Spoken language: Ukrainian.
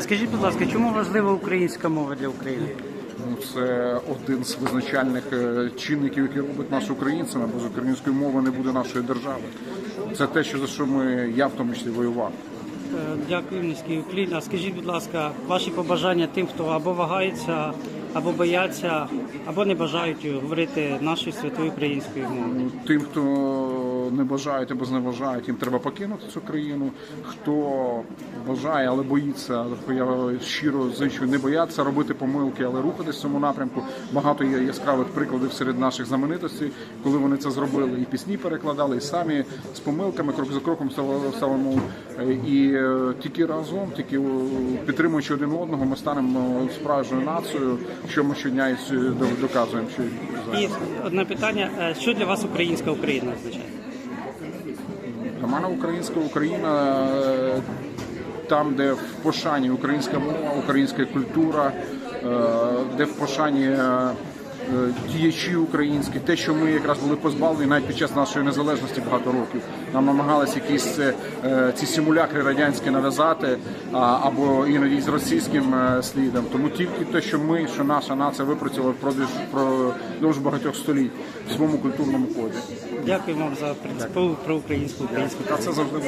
Скажіть, будь ласка, чому важлива українська мова для України? Ну, це один з визначальних е, чинників, які робить нас українцями, бо з української мови не буде нашої держави. Це те, що за що ми я в тому числі воював. Е, Дякую, низький уклін. А скажіть, будь ласка, ваші побажання тим, хто або вагається, або бояться, або не бажають говорити нашою святою українською мовою. Тим, хто не бажають або зневажають, їм треба покинути цю країну. Хто бажає, але боїться, я щиро зичу не боятися робити помилки, але рухатись в цьому напрямку. Багато є яскравих прикладів серед наших знаменитостей, коли вони це зробили, і пісні перекладали, і самі з помилками, крок за кроком ставимо. І е, тільки разом, тільки е, підтримуючи один одного, ми станемо справжньою нацією, що ми щодня і с- доказуємо. Що І одне питання: е, що для вас українська Україна означає? Мене українська Україна е, там, де в пошані українська мова, українська культура, е, де в пошані е, діячі українські, те, що ми якраз були позбавлені навіть під час нашої незалежності багато років. Нам намагалися якісь е, е, ці симулякри радянські нав'язати або іноді з російським е, слідом. Тому тільки те, що ми, що наша нація випрацювала впродовж багатьох століть в своєму культурному коді. Дякую вам за принципову про українську українську. А це завжди.